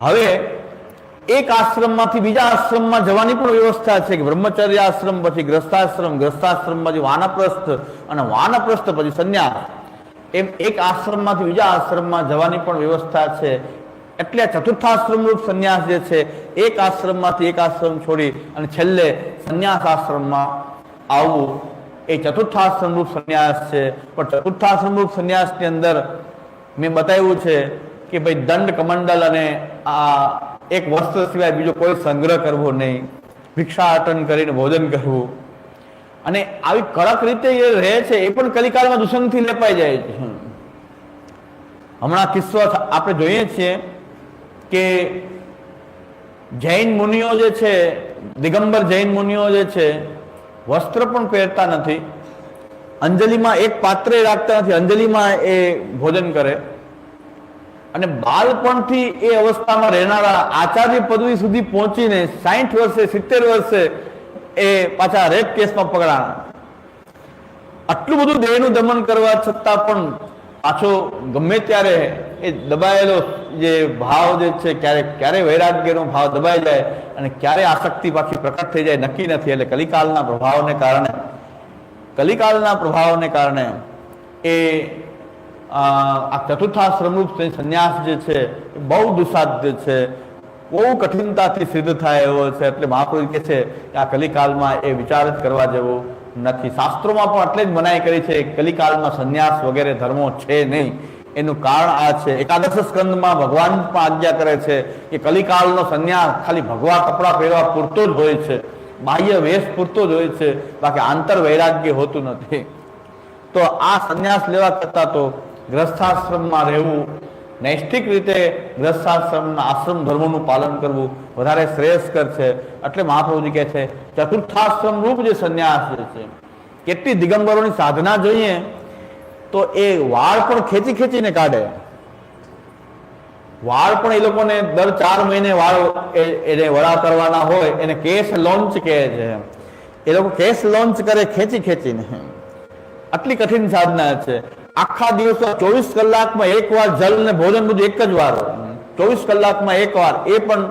હવે એક આશ્રમમાંથી બીજા આશ્રમમાં જવાની પણ વ્યવસ્થા છે કે બ્રહ્મચર્ય આશ્રમ, પછી ગ્રસ્તાશ્રમ ગ્રસ્તાશ્રમ પછી વાનપ્રસ્થ અને વાનપ્રસ્થ, પછી સંન્યાસ, એમ એક આશ્રમમાંથી બીજા આશ્રમમાં જવાની પણ વ્યવસ્થા છે. એટલે ચતુર્થાશ્રમ રૂપ સંન્યાસ જે છે, એક આશ્રમમાંથી એક આશ્રમ છોડી અને છેલ્લે સંન્યાસ આશ્રમમાં આવવું એ ચતુર્થાશ્રમ રૂપ સંન્યાસ છે. પણ ચતુર્થાશ્રમ રૂપ સંન્યાસની અંદર મેં બતાવ્યું છે કે ભાઈ દંડ કમંડલ અને આ એક વસ્ત્ર સિવાય બીજો કોઈ સંગ્રહ કરવો નહીં. ભિક્ષાટન કરીને ભોજન કરવું. અને આવી કડક રીતે એ રહે છે એ પણ કલિકાળમાં દુષણથી લેપાઈ જાય છે. હમણાં કિસ્સો આપણે જોઈએ છીએ કે જૈન મુનિઓ જે છે, દિગંબર જૈન મુનિઓ જે છે, વસ્ત્ર પણ પહેરતા નથી. અંજલિમાં એક પાત્રે રાખતા નથી. અંજલિમાં એ ભોજન કરે. અને બાળપણથી એ અવસ્થામાં રહેનારા આચાર્ય પદવી સુધી પહોંચીને સાહીઠ વર્ષે, સિત્તેર વર્ષે એ પાછા રેપ કેસમાં પકડાણા. આટલું બધું દેહનું દમન કરવા છતાં પણ પાછો ગમે ત્યારે એ દબાયેલો જે ભાવ જે છે, ક્યારે ક્યારે વૈરાગ્યનો ભાવ દબાઈ જાય અને ક્યારે આસક્તિ પાછી પ્રકટ થઈ જાય, નક્કી નથી. એટલે કલિકાલના પ્રભાવને કારણે, કલિકાલના પ્રભાવને કારણે એ આ ચતુર્થાશ્રમરૂપ સંન્યાસ જે છે, એ બહુ દુસાધ્ય છે. બહુ કઠિનતાથી સિદ્ધ થાય એવો છે. એટલે મહાપુરુષ કે છે કે આ કલિકાલમાં એ વિચાર જ કરવા જેવો નથી. શાસ્ત્રોમાં પણ એટલે જ મનાઈ કરી છે કલિકાલમાં સંન્યાસ વગેરે ધર્મો છે નહીં. એનું કારણ આ છે. એકાદશ સ્કંદમાં ભગવાન પણ આજ્ઞા કરે છે કે કલિકાલનો સંન્યાસ ખાલી ભગવા કપડાં પહેરવા પૂરતો જ હોય છે. બાહ્ય વેશ પૂરતો જ હોય છે. બાકી આંતર વૈરાગ્ય હોતું નથી. તો આ સંન્યાસ લેવા કરતાં તો ગ્રસ્થાશ્રમમાં રહેવું, નૈષ્ઠિક રીતે ગ્રસ્થાશ્રમના આશ્રમ ધર્મોનું પાલન કરવું વધારે શ્રેયસ્કર છે. એટલે મહાપ્રભુજી કહે છે, ચતુર્થાશ્રમ રૂપ જે સંન્યાસ છે, કેટલી દિગંબરોની સાધના જોઈએ, તો એ વાળ પણ ખેંચી ખેંચીને કાઢે. વાળ પણ એ લોકોને દર ચાર મહિને વાળ એને વડા કરવાના હોય, એને કેસ લોન્ચ કહે છે. એ લોકો કેસ લોન્ચ કરે ખેંચી ખેંચીને. આટલી કઠિન સાધના છે. આખા દિવસ ચોવીસ કલાકમાં એક વાર જલ ને ભોજન બધું એક જ વાર ચોવીસ કલાકમાં એક વાર. એ પણ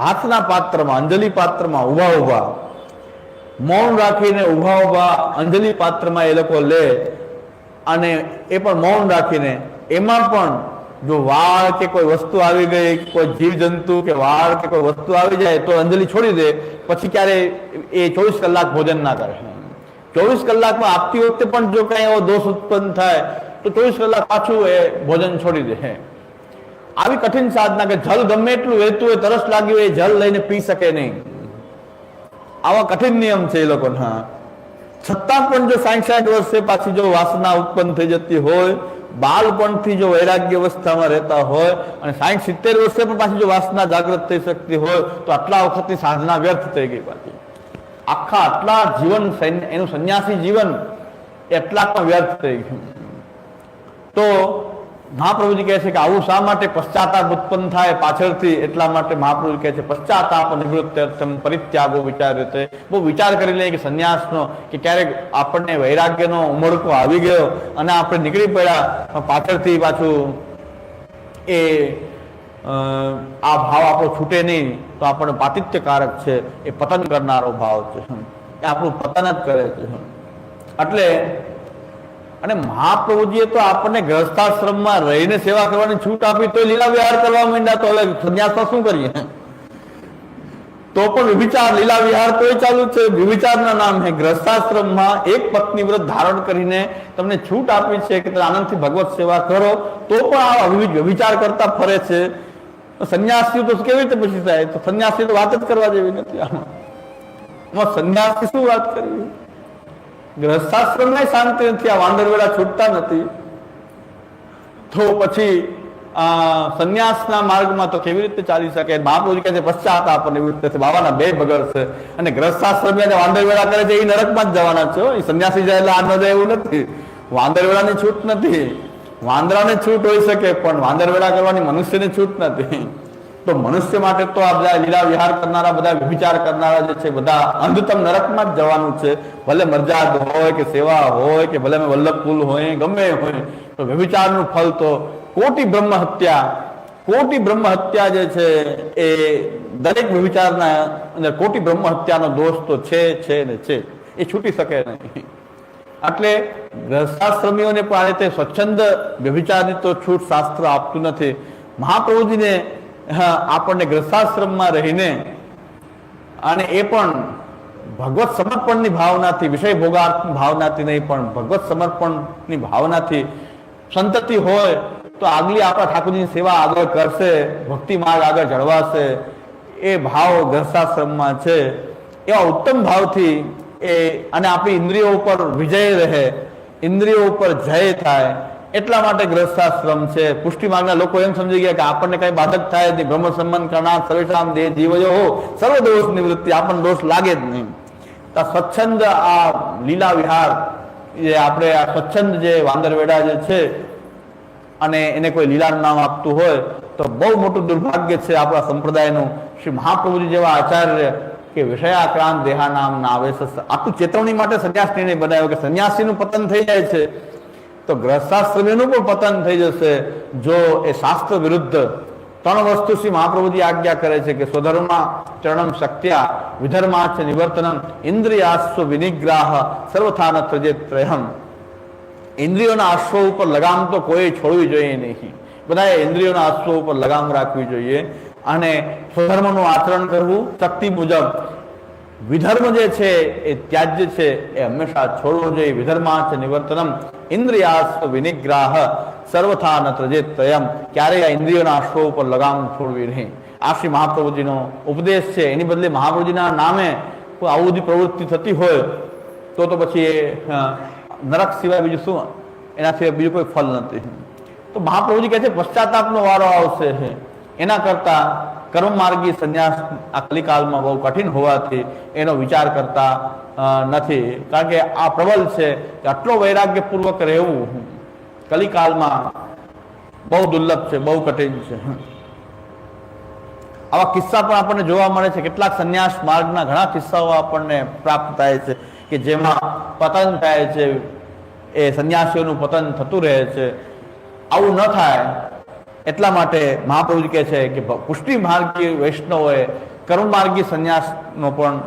હાથના પાત્રમાં, અંજલિ પાત્રમાં ઊભા ઊભા. મૌન રાખીને ઊભા ઊભા અંજલિ પાત્રમાં એ લોકો લે અને એ પણ મૌન રાખીને. એમાં પણ જો વાળ કે કોઈ વસ્તુ આવી ગઈ, કોઈ જીવ જંતુ કે વાળ કે કોઈ વસ્તુ આવી જાય તો અંજલિ છોડી દે, પછી ક્યારે એ ચોવીસ કલાક ભોજન ના કરે. ચોવીસ કલાકમાં આપતી વખતે પણ જો કઈ એવો દોષ ઉત્પન્ન થાય, તો ચોવીસ કલાક પાછું એ ભોજન છોડી દે. આવી કઠિન સાધના કે જલ ગમે એટલું વહેતું હોય, તરસ લાગી હોય, એ જલ લઈને પી શકે નહીં. આવા કઠિન નિયમ છે એ લોકોના. છતાં પણ જો સાઠ સાઠ વર્ષે પાછી જો વાસના ઉત્પન્ન થઈ જતી હોય, બાળપણથી જો વૈરાગ્ય અવસ્થામાં રહેતા હોય, અને સાઠ સિત્તેર વર્ષે પણ પાછી જો વાસના જાગૃત થઈ શકતી હોય, તો આટલા વખતની સાધના વ્યર્થ થઈ ગઈ પાછી. આખા આટલા જીવન એનું સંન્યાસી જીવન એ પણ વ્યર્થ થઈ ગયું. તો મહાપ્રભુજી કહે છે કે આવું શા માટે પશ્ચાતાપ ઉત્પન્ન થાય? પાછળથી એટલા માટે મહાપ્રભુજી કહે છે, પશ્ચાતાપ નિવૃત્તમ પરિત્યાગો વિચાર રીતે બહુ વિચાર કરી લઈએ કે સંન્યાસનો, કે ક્યારેક આપણને વૈરાગ્યનો ઉમળકો આવી ગયો અને આપણે નીકળી પડ્યા પાછળથી પાછું એ આ ભાવ આપણો છૂટે નહીં તો આપણને પાતિત્યકારક છે, એ પતન કરનારો ભાવ છે. એ આપણું પતન જ કરે છે. એટલે, અને મહાપ્રભુજીએ તો આપણને ગ્રસ્થાશ્રમમાં રહીને સેવા કરવાની છૂટ આપી તો લીલા વિહાર કરવા માંડ્યા તો હવે સંન્યાસમાં શું કરીએ? તો પણ વિભિચાર લીલા વિહાર તોય ચાલુ છે. વિવિચારના નામ હે. ગ્રસ્થાશ્રમમાં એક પત્ની વ્રત ધારણ કરીને તમને છૂટ આપી છે કે આનંદથી ભગવત સેવા કરો, તો પણ આ વિચાર કરતા ફરે છે. તો સંન્યાસી તો કેવી રીતે પૂછી થાય? તો સંન્યાસી તો વાત જ કરવા જેવી નથી આમાં. સંન્યાસી શું વાત કરવી? ગ્રસ્થાશ્રમમાં શાંતિ નથી, આ વાંદરવેડા છૂટતા નથી. તો પછી આ સંન્યાસના માર્ગમાં તો કેવી રીતે ચાલી શકે? મહાપ્રભુ કહે છે, પશ્ચાત આપણને એવી રીતે બાબાના બે ભગર છે. અને ગ્રસ્થાશ્રમ વાંદરવેડા કરે છે, એ નરકમાં જ જવાના છે એ સંન્યાસી જાય એટલે આ ન જાય એવું નથી. વાંદરવેડાની છૂટ નથી. વાંદરાને છૂટ હોઈ શકે, પણ વાંદર વેળા કરવાની મનુષ્યને છૂટ નથી. તો મનુષ્ય માટે તો આ બધા લીલા વિહાર કરનારા, બધા વિચાર કરનારા જે છે, બધા અંધતમ નરકમાં જ જવાનું છે. ભલે મરજાદ હોય કે સેવા હોય કે ભલે વલ્લભ પુલ હોય, ગમે હોય, તો વ્યભિચારનું ફલ તો કોટી બ્રહ્મ હત્યા, કોટી બ્રહ્મ હત્યા જે છે, એ દરેક વ્યભિચારના અંદર કોટી બ્રહ્મ હત્યાનો દોષ તો છે છે ને છે. એ છૂટી શકે નહીં. એટલે ગ્રહસ્થાશ્રમીઓને પણ તે સ્વચ્છંદ વ્યભિચારની તો છૂટ શાસ્ત્ર આપતું નથી. મહાપ્રભુજીને આપણને ગ્રસ્થાશ્રમમાં રહીને અને એ પણ ભગવત સમર્પણની ભાવનાથી, વિષય ભોગાર્થ ભાવનાથી નહીં, પણ ભગવત સમર્પણની ભાવનાથી સંતતિ હોય તો આગલી આપણા ઠાકોરજીની સેવા આગળ કરશે, ભક્તિ માર્ગ આગળ જળવાશે. એ ભાવ ગ્રસ્થાશ્રમમાં છે. એવા ઉત્તમ ભાવથી એ અને આપણી ઇન્દ્રિયો ઉપર વિજય રહે, ઇન્દ્રિયો ઉપર જય થાય, એટલા માટે ગ્રસ્થાશ્રમ છે. પુષ્ટિ માર્ગના લોકો એમ સમજી ગયા કે આપણને કઈ બાધક થાય તે બ્રહ્મ સંબંધ કરનાર સર્વેશામ દેહ જીવયો હો. સર્વ દોષ નિવૃત્તિ, આપણને દોષ લાગે જ નહીં. તો સ્વચ્છંદ, આ લીલા વિહાર, જે આપણે આ સ્વચ્છંદ જે વાંદરવેડા જે છે, અને એને કોઈ લીલાનું નામ આપતું હોય, તો બહુ મોટું દુર્ભાગ્ય છે આપણા સંપ્રદાયનું. શ્રી મહાપ્રભુજી જેવા આચાર્ય કે વિષયાક્રાંત દેહા નામ ના આવે આખું ચેતવણી માટે સંન્યાસ નિર્ણય બનાવ્યો કે સંન્યાસીનું પતન થઈ જાય છે. તો ગ્રહશાસ્ત્રનું પણ પતન થઈ જશે. જો એ શાસ્ત્ર વિરુદ્ધ ત્રણ વસ્તુ શ્રી મહાપ્રભુજી આજ્ઞા કરે છે કે સ્વધર્મા, ચરણમ શક્ત્યા વિધર્માચ નિવર્તનમ, ઇન્દ્રિયાસ્વ વિનિગ્રાહ, સર્વથાન ત્રજે ત્રયમ ઇન્દ્રિયોના આશ્વ ઉપર લગામ તો કોઈ છોડવી જોઈએ નહીં. બધાએ ઇન્દ્રિયોના આશ્વ ઉપર લગામ રાખવી જોઈએ. અને સ્વધર્મનું આચરણ કરવું શક્તિ મુજબ. વિધર્મ જે છે એ ત્યાજ્ય છે, એ હંમેશા છોડવો જોઈએ. વિધર્માચ નિવર્તનમ ઇન્દ્રિયાસ્વ વિનિગ્રાહ સર્વથા ન ત્રજે તયમ ક્યારેય આ ઇન્દ્રિયોના શો ઉપર લગામ છોડવી નહીં. આ શ્રી મહાપ્રભુજીનો ઉપદેશ છે. એની બદલે મહાપ્રભુજીના નામે આવું બધી પ્રવૃત્તિ થતી હોય, તો તો પછી એ નરક સિવાય બીજું શું? એના સિવાય બીજું કોઈ ફલ નથી. તો મહાપ્રભુજી કહે છે, પશ્ચાતાપનો વારો આવશે. એના કરતા માર્ગી સંન્યાસ આ કલિકાલમાં બહુ કઠિન હોવાથી એનો વિચાર કરતા નથી. કારણ કે આ પ્રબલ છે કે આટલો વૈરાગ્યપૂર્વક રહેવું કલિકાલમાં બહુ દુર્લભ છે, બહુ કઠિન છે. આવા કિસ્સા પણ આપણને જોવા મળે છે. કેટલાક સંન્યાસ માર્ગના ઘણા કિસ્સાઓ આપણને પ્રાપ્ત થાય છે કે જેમાં પતન થાય છે, એ સંન્યાસીઓનું પતન થતું રહે છે. આવું ન થાય. એટલા માટે મહાપ્રભુજી કહે છે કે પુષ્ટિ માર્ગી વૈષ્ણવોએ કર્મ માર્ગી સંન્યાસનો પણ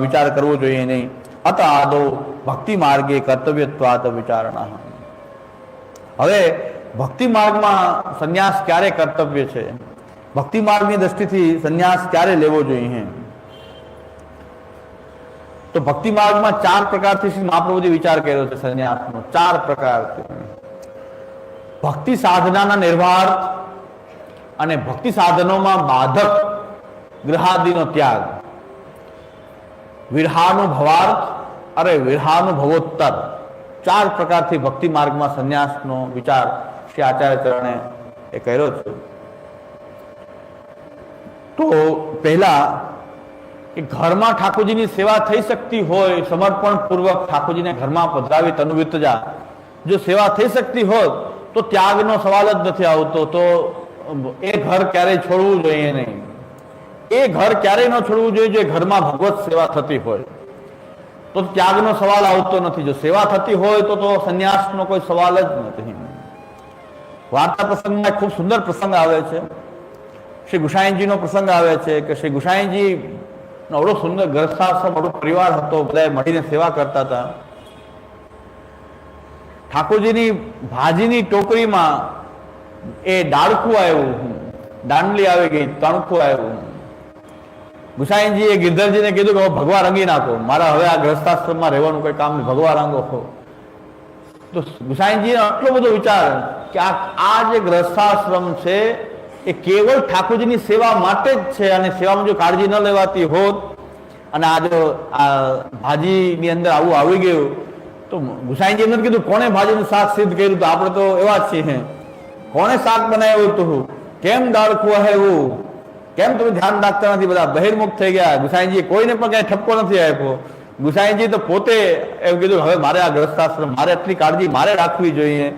વિચાર કરવો જોઈએ નહીં. અત આદો ભક્તિ માર્ગે કર્તવ્યત્વાત વિચારણા. હવે, ભક્તિ માર્ગમાં સંન્યાસ ક્યારે કર્તવ્ય છે? ભક્તિ માર્ગની દ્રષ્ટિથી સંન્યાસ ક્યારે લેવો જોઈએ? તો ભક્તિ માર્ગમાં ચાર પ્રકારથી શ્રી મહાપ્રભુજી વિચાર કર્યો છે સંન્યાસનો. ચાર પ્રકારથી ભક્તિ સાધનાના નિર્વાર્થ અને ભક્તિ સાધનોમાં બાધક ગ્રહાદિનો ત્યાગ. વિરહાનુભવાર્થ અરે વિરહાનુભવોત્તર. ચાર પ્રકારથી ભક્તિ માર્ગમાં સંન્યાસનો વિચાર શ્રી આચાર્ય ચરણે એ કર્યો છે. તો પહેલા કે ઘરમાં ઠાકોરજીની સેવા થઈ શકતી હોય સમર્પણ પૂર્વક ઠાકોરજીને ઘરમાં પધરાવી તનુવિતજા જો સેવા થઈ શકતી હોત તો ત્યાગનો સવાલ જ નથી આવતો. તો એ ઘર ક્યારેય છોડવું જોઈએ નહીં. એ ઘર ક્યારેય ન છોડવું જોઈએ જે ઘરમાં ભગવત સેવા થતી હોય. તો ત્યાગનો સવાલ આવતો નથી. જો સેવા થતી હોય તો તો સંન્યાસનો કોઈ સવાલ જ નથી. વાર્તા પ્રસંગમાં ખૂબ સુંદર પ્રસંગ આવે છે. શ્રી ગુસાઈજીનો પ્રસંગ આવે છે કે શ્રી ગુસાઈજી અવડો સુંદર ગ્રસ્થાશ્રમ અવડો પરિવાર હતો. બધા મળીને સેવા કરતા હતા. ઠાકોરજીની ભાજીની ટોકરીમાં એ ડાળખું આવ્યું દાંડલી આવી ગઈ, તણખું આવ્યું ગુસાઈનજીએ ગિરધરજીને કીધું કે ભગવા રંગી નાખો. મારા હવે આ ગ્રસ્તાશ્રમમાં રહેવાનું કોઈ કામ નહીં. ભગવા રંગો તો ગુસાઈજીનો આટલો બધો વિચાર કે આ આ જે ગ્રસ્તાશ્રમ છે, એ કેવળ ઠાકોરજીની સેવા માટે જ છે અને સેવામાં જો કાળજી ન લેવાતી હોત અને આ જો આ ભાજીની અંદર આવું આવી ગયું તો ગુસાઈજી એમને કીધું, કોણે ભાજીનું શાક સિદ્ધ કર્યું? તો આપણે તો એવા જ છીએ. કોણે શાક બનાવ્યું હતું કેમ દાળખું એવું કેમ તમે ધ્યાન રાખતા નથી? બધા બહિર્મુખ થઈ ગયા. ગુસાઈજી કોઈને પણ કઈ ઠપકો નથી આપ્યો. ગુસાઈજી તો પોતે એમ કીધું, હવે મારે આ ગ્રસ્થાશ્રમ મારે આટલી કાળજી મારે રાખવી જોઈએ.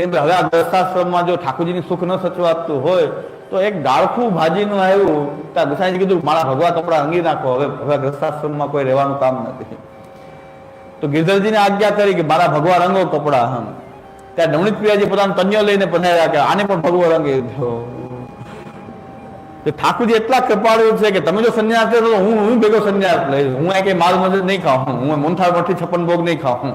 એમ હવે આ ગ્રસ્થાશ્રમમાં જો ઠાકોરજીની સુખ ન સચવાતું હોય, તો એક ડાળખું ભાજીનું આવ્યું. ત્યાં ગુસાઈજી કીધું, મારા ભગવા કપડા અંગી નાખો. હવે હવે ગ્રસ્થાશ્રમમાં કોઈ રહેવાનું કામ નથી. તો ગિરધરજીને આજ્ઞા કરી કે મારા ભગવા રંગો કપડા, હમ. ત્યાં નવનીત પ્રિયાજી પોતાનો તન્યો લઈને પધાર્યા કે આને પણ ભગવો રંગી. ઠાકુરજી એટલા કૃપાળુ છે કે તમે જો સંન્યાસ લે તો હું હું ભેગો સંન્યાસ લઈશ. હું કઈ માલ મદદ નહીં ખાઉં હું મોનથાળ મઠી છપ્પન ભોગ નહીં ખાઉં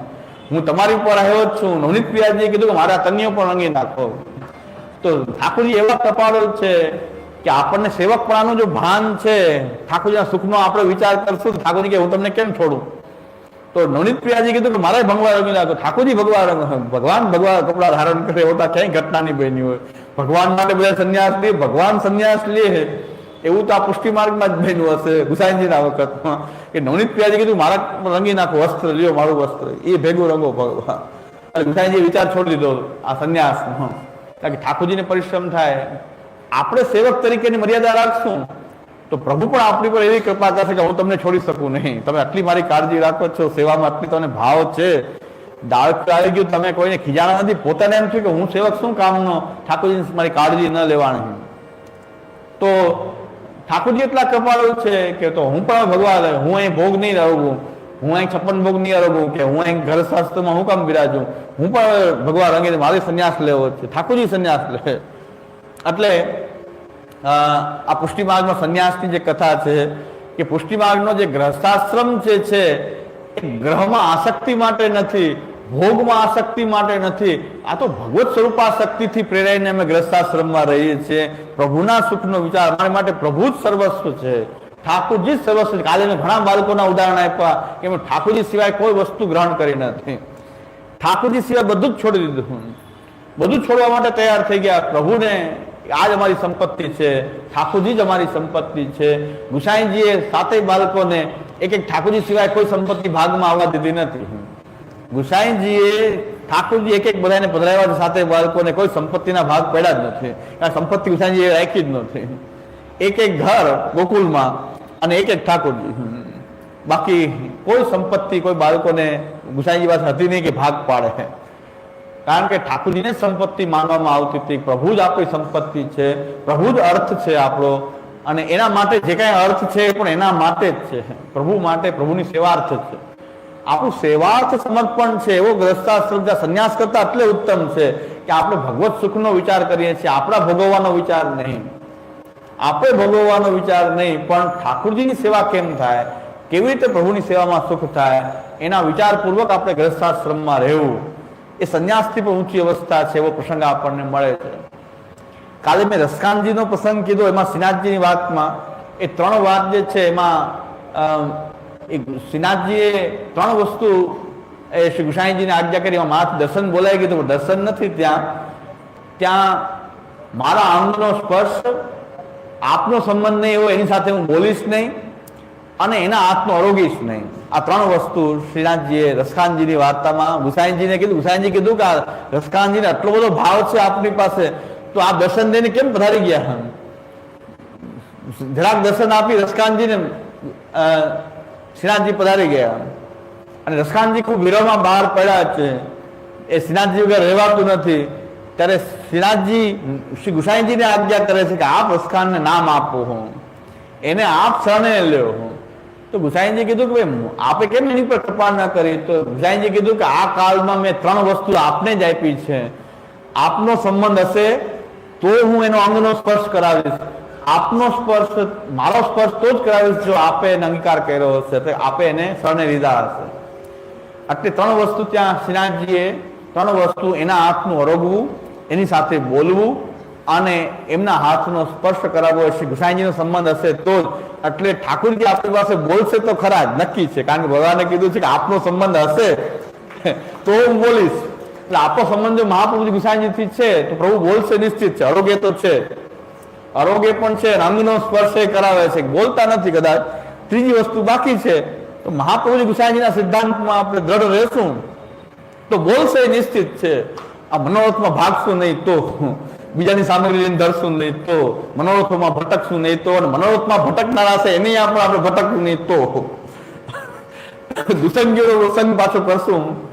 હું તમારી ઉપર આવ્યો જ છું. નવનીત પ્રિયાજીએ કીધું કે મારા તન્યો પણ રંગી નાખો. તો ઠાકુરજી એવા કૃપાળુ છે કે આપણને સેવકપણાનું જો ભાન છે, ઠાકોરજીના સુખનો આપણે વિચાર કરશું ઠાકોરજી કે હું તમને કેમ છોડું? તો નવનીત પ્રિયાજી કીધું કે મારે ભગવાન રમી નાખો ઠાકોરજી ભગવાન રંગ ભગવાન ભગવાન કપડા ધારણ કરે એવતા ક્યાંય ઘટના નહીં બની હોય. ભગવાન માટે બધા સંન્યાસ લે ભગવાન સંન્યાસ લે એવું તો આ પુષ્ટિ માર્ગમાં જ બન્યું હશે ગુસાઈજીના વખતમાં. કે નવનીત પ્રિયાજી કીધું, મારા રંગી નાખો વસ્ત્ર, લ્યો મારું વસ્ત્ર. એ ભેગું રંગો ભગવાન. અને ગુસાઈનજી વિચાર છોડી દીધો, આ સંન્યાસ. કારણ કે ઠાકોરજીને પરિશ્રમ થાય. આપણે સેવક તરીકેની મર્યાદા રાખશું. તો પ્રભુ પણ આપણી પર એવી કૃપા કરશે કે હું તમને છોડી શકું નહીં. તમે આટલી મારી કાળજી રાખો છો, સેવામાં આટલી તમને ભાવ છે. દાળ આવી ગયું, તમે કોઈને ખીજાણા નથી. પોતાને એમ છે કે હું સેવક શું કામનો ઠાકોરજી મારી કાળજી ન લેવાની. તો ઠાકોરજી એટલા કૃપાળુ છે કે તો હું પણ ભગવાન હું અહીં ભોગ નહીં રહું. હું અહીં છપ્પન ભોગ નહીં રહું કે હું અહીં ઘર શાસ્ત્રમાં હું કામ બિરાજું? હું પણ ભગવાન રંગે મારે સંન્યાસ લેવો છે, ઠાકોરજી સંન્યાસ લે. એટલે આ પુષ્ટિ સંન્યાસની જે કથા છે, કે પુષ્ટિમાર્ગનો જે ગ્રહસ્થાશ્રમ જે છે, એ ગ્રહમાં આસક્તિ માટે નથી, ભોગમાં આસક્તિ માટે નથી. આ તો ભગવત સ્વરૂપાસક્તિથી પ્રેરાઈને અમે ગ્રહસ્થાશ્રમમાં રહીએ છીએ. પ્રભુના સુખનો વિચાર અમારા માટે પ્રભુ જ સર્વસ્વ છે. ઠાકોરજી જ સર્વસ્વ છે. કાલે મેં ઘણા બાળકોના ઉદાહરણ આપ્યા કે અમે ઠાકોરજી સિવાય કોઈ વસ્તુ ગ્રહણ કરી નથી. ઠાકોરજી સિવાય બધું જ છોડી દીધું. બધું છોડવા માટે તૈયાર થઈ ગયા પ્રભુને. આ જ અમારી સંપત્તિ છે, ઠાકોરજી જ અમારી સંપત્તિ છે. ગુસાઈજીએ સાતેય બાળકોને એક એક ઠાકોરજી સિવાય કોઈ સંપત્તિ ભાગમાં આવવા દીધી નથી. ગુસાઈજીએ ઠાકોરજી એક એક બધાને પધરાવ્યા સાતે બાળકોને કોઈ સંપત્તિના ભાગ પડ્યા જ નથી. કારણ સંપત્તિ ગુસાઈજીએ રાખી જ નથી. એક એક ઘર ગોકુલમાં અને એક એક ઠાકોરજી. બાકી કોઈ સંપત્તિ કોઈ બાળકોને ગુસાઈજી પાસે હતી નહીં કે ભાગ પાડે. કારણ કે ઠાકોરજીને સંપત્તિ માનવામાં આવતી હતી, પ્રભુ જ આપણી સંપત્તિ છે, પ્રભુ જ અર્થ છે આપણો, અને એના માટે જે કાંઈ અર્થ છે પણ એના માટે જ છે. પ્રભુ માટે પ્રભુની સેવાર્થ છે. આપણું સેવાર્થ સમર્પણ છે, એવો ગ્રસ્તાશ્રમ સંન્યાસ કરતા એટલે ઉત્તમ છે કે આપણે ભગવત સુખનો વિચાર કરીએ છીએ, આપણા ભોગવવાનો વિચાર નહીં. આપણે ભોગવવાનો વિચાર નહીં, પણ ઠાકુરજીની સેવા કેમ થાય? કેવી રીતે પ્રભુની સેવામાં સુખ થાય? એના વિચારપૂર્વક આપણે ગ્રસ્તાશ્રમમાં રહેવું. એ સંન્યાસથી પણ ઊંચી અવસ્થા છે એવો પ્રસંગ આપણને મળે છે. કાલે મેં રસકાનજીનો પ્રસંગ કીધો, એમાં શ્રીનાથજીની વાતમાં. એ ત્રણ વાત જે છે એમાં એ શ્રીનાથજીએ ત્રણ વસ્તુ, એ શ્રી ગુસાઈજીને આજ્ઞા કરી, એમાં માથ દર્શન બોલાઈ ગયું પણ દર્શન નથી ત્યાં. ત્યાં મારા અંગનો સ્પર્શ, આપનો સંબંધ નહીં એવો, એની સાથે હું બોલીશ નહીં. અને એના હાથનું અરોગીશ નહીં. આ ત્રણ વસ્તુ શ્રીનાથજીએ રસખાનજીની વાર્તામાં ગુસાઈજીને કીધું. ગુસાઈજી કીધું કે આ રસખાનજીને આટલો બધો ભાવ છે આપની પાસે, તો આ દર્શન દઈને કેમ પધારી ગયા જરાક દર્શન આપી રસખાનજીને શ્રીનાથજી પધારી ગયા. અને રસખાનજી ખૂબ વિરોહમાં બહાર પડ્યા છે. એ શ્રીનાથજી વગર રહેવાતું નથી. ત્યારે શ્રીનાથજી, શ્રી ગુસાઈજીને આજ્ઞા કરે છે કે આપ રસકાનને નામ આપો હું. એને આપ શરણે લ્યો હું. તો ગુસાઈજી કીધું કે ભાઈ, આપે કેમ એની પર કૃપા ન કરી? તો ગુસાઈજી કીધું કે આ કાળમાં મેં ત્રણ વસ્તુ આપને જ આપી છે. આપનો સંબંધ હશે તો હું એનો અંગનો સ્પર્શ કરાવીશ. આપનો સ્પર્શ, મારો સ્પર્શ તો જ કરાવીશ જો આપે એને અંગીકાર કર્યો હશે. તો આપે એને શરણે લીધા હશે. આટલી ત્રણ વસ્તુ ત્યાં, શ્રીનાથજીએ ત્રણ વસ્તુ એના હાથનું અરોગવું, એની સાથે બોલવું અને એમના હાથનો સ્પર્શ કરાવવો હશે ગુસાઈજીનો સંબંધ હશે તો જ. એટલે ઠાકુરજી આપણી પાસે બોલશે તો ખરા જ, નક્કી છે. કારણ કે ભગવાને કીધું છે કે આપનો સંબંધ હશે. તો હું બોલીશ. એટલે આપનો સંબંધ જો મહાપ્રભુજી ગુસાઈજીથી છે, તો પ્રભુ બોલશે નિશ્ચિત છે. આરોગ્ય તો છે. આરોગ્ય પણ છે અને સ્પર્શ કરાવે છે. બોલતા નથી કદાચ. ત્રીજી વસ્તુ બાકી છે. તો મહાપ્રભુજી ગુસાઈજીના સિદ્ધાંતમાં આપણે દ્રઢ રહેશું. તો બોલશે નિશ્ચિત છે. આ મનોરથમાં ભાગશું નહીં તો. બીજાની સામગ્રી લઈને ધરશું નહીં તો, મનોરથોમાં ભટકશું નહીં તો, અને મનોરથમાં ભટકનારા છે એની પણ આપણે ભટકવું નહીં તો. દુસંગીઓ સંગ પાછો કરશું.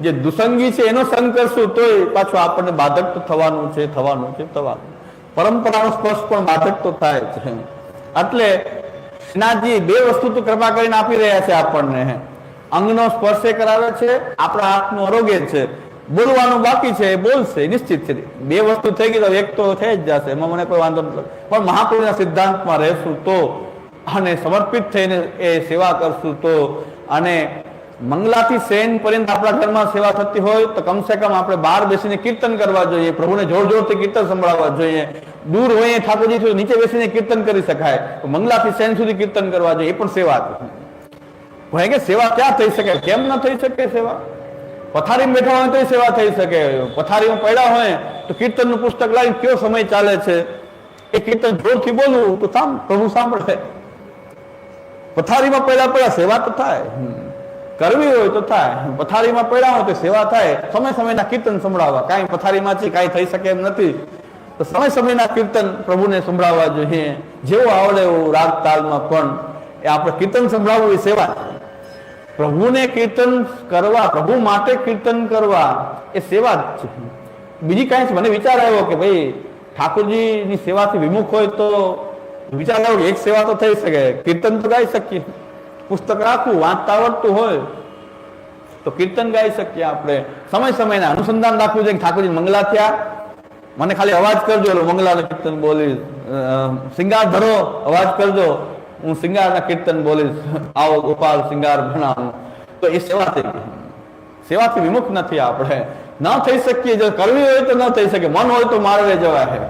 જે દુસંગી છે એનો સંગ કરશું, તોય પાછું આપણને બાધક તો થવાનું છે થવાનું છે, થવાનું. પરંપરાનો સ્પર્શ પણ બાધક તો થાય છે. એટલે શ્રીનાથજી બે વસ્તુ તો કૃપા કરીને આપી રહ્યા છે આપણને. અંગનો સ્પર્શ કરાવે છે, આપણા હાથનું આરોગ્ય છે. બોલવાનું બાકી છે એ બોલશે, નિશ્ચિત છે. બે વસ્તુ થઈ ગઈ તો એક તો થઈ જ જશે, એમાં મને કોઈ વાંધો નથી. પણ મહાપુરુષના સિદ્ધાંતમાં રહેશું તો અને સમર્પિત થઈને એ સેવા કરશું તો અને મંગલાથી સેન પર્યંત આપણા ઘરમાં સેવા થતી હોય તો કમસે કમ આપણે બહાર બેસીને કીર્તન કરવા જોઈએ, પ્રભુને જોર જોરથી કીર્તન સંભળાવવા જોઈએ. દૂર હોઈએ ઠાકોરજી સુધી, નીચે બેસીને કીર્તન કરી શકાય. તો મંગલાથી સેન સુધી કીર્તન કરવા જોઈએ, એ પણ સેવા હોય કે સેવા ક્યાં થઈ શકે? કેમ ન થઈ શકે સેવા? પથારીમાં બેઠા હોય તો સેવા થઈ શકે. પથારીમાં પડ્યા હોય તો કીર્તનનું પુસ્તક લાવીને કયો સમય ચાલે છે? એ કીર્તન જોરથી બોલવું તો સામ, પ્રભુ સાંભળે. પથારીમાં પડ્યા પડ્યા સેવા તો થાય. કરવી હોય તો થાય. પથારીમાં પડ્યા હોય તો સેવા થાય. સમય સમયના કીર્તન સંભળાવવા. કાંઈ પથારીમાંથી કાંઈ થઈ શકે એમ નથી. તો સમય સમયના કીર્તન પ્રભુને સંભળાવવા જોઈએ. જેવો આવડે એવું રાગ તાલમાં પણ એ આપણે કીર્તન સંભળાવવું એ સેવા. પ્રભુને કીર્તન કરવા, પ્રભુ માટે કીર્તન કરવા એ સેવા જ છે. બીજી કાંઈ મને વિચાર આવ્યો કે ભાઈ, ઠાકોરજીની સેવાથી વિમુખ હોય તો વિચાર આવ્યો એક સેવા તો થઈ શકે, કીર્તન તો ગાઈ શકીએ. પુસ્તક રાખવું વાંચતા આવડતું હોય તો કીર્તન ગાઈ શકીએ આપણે. સમય સમયના અનુસંધાન રાખવું જોઈએ કે ઠાકોરજી મંગલા થયા. મને ખાલી અવાજ કરજો મંગલાનું કીર્તન બોલી શિંગાર ધરો, અવાજ કરજો. હું શિંગારના કીર્તન બોલીશ, આવો ગોપાલ શિંગાર ભણાવું. તો એ સેવા થઈ ગઈ સેવાથી વિમુખ નથી આપણે. ન થઈ શકીએ, જો કરવી હોય તો ન થઈ શકે. મન હોય તો મારવે જવાય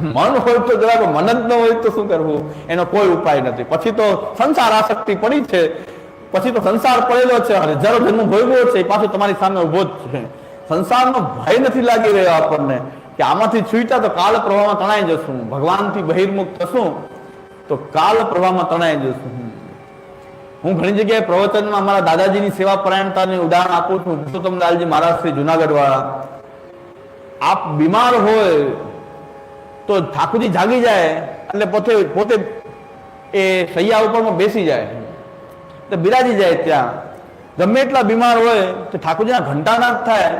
મન હોય તો જરાક મન જ ન હોય તો શું કરવું? એનો કોઈ ઉપાય નથી. પછી તો સંસાર આસક્તિ પડી છે. પછી તો સંસાર પડેલો છે અને જરો જન્મ ભોગવો છે. એ પાછું તમારી સામે ઊભો જ છે. સંસારનો ભય નથી લાગી રહ્યો આપણને. કે આમાંથી છૂટા તો કાળ પ્રવાહમાં તણાઈ જશું. ભગવાનથી બહિર્મુખ થશું. તો કાલ પ્રવાહમાં તણાઈ જશું હું ઘણી જગ્યાએ પ્રવચનમાં અમારા દાદાજીની સેવા પરાયણતાની ઉદાહરણ આપું છું. પુરુષોત્તમ લાલજી મહારાજ શ્રી જુનાગઢ વાળા આપ બીમાર હોય તો ઠાકુરજી જાગી જાય એટલે પોતે પોતે એ સૈયા ઉપરમાં બેસી જાય. તો બિરાજી જાય ત્યાં. ગમે એટલા બીમાર હોય તો ઠાકોરજીના ઘંટાના જ થાય.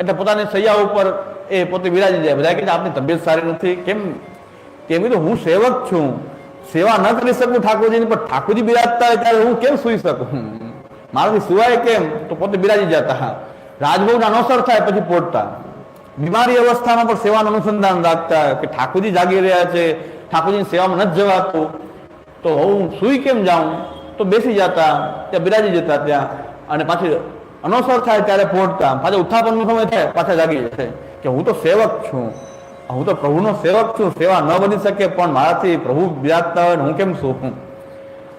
એટલે પોતાની સૈયા ઉપર એ પોતે બિરાજી જાય. બધા કે આપની તબિયત સારી નથી. કેમ કેમ કીધું હું સેવક છું. સેવા ન કરી શકું ઠાકોરજીની પણ ઠાકોરજી બિરાજતા હોય ત્યારે હું કેમ સુઈ શકું? મારાથી સુવાય કેમ? તો પોતે બિરાજી જતા. રાજભોગના અનુસર થાય, પછી પોટતા. બીમારી અવસ્થામાં પણ સેવાનું અનુસંધાન રાખતા કે ઠાકોરજી જાગી રહ્યા છે, ઠાકોરજીની સેવામાં નથી જવાતું. તો હું સુઈ કેમ જાઉં? તો બેસી જતા, ત્યાં બિરાજી જતા ત્યાં. અને પાછી અનોસર થાય ત્યારે પહોંચતા પાછા ઉત્થાપનનો સમય થાય, પાછા જાગી જશે કે હું તો સેવક છું. હું તો પ્રભુનો સેવક છું, સેવા ન બની શકે, પણ મારાથી પ્રભુ બિરાજતા હોય હું કેમ શું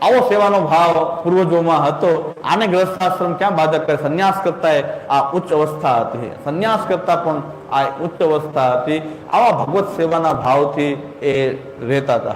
આવો સેવાનો ભાવ પૂર્વજોમાં હતો. આને ગ્રસ્થાશ્રમ ક્યાં બાધક કરે? સંન્યાસ કરતા આ ઉચ્ચ અવસ્થા હતી. સંન્યાસ કરતા પણ આ ઉચ્ચ અવસ્થા હતી. આવા ભગવત સેવાના ભાવથી એ રહેતા હતા.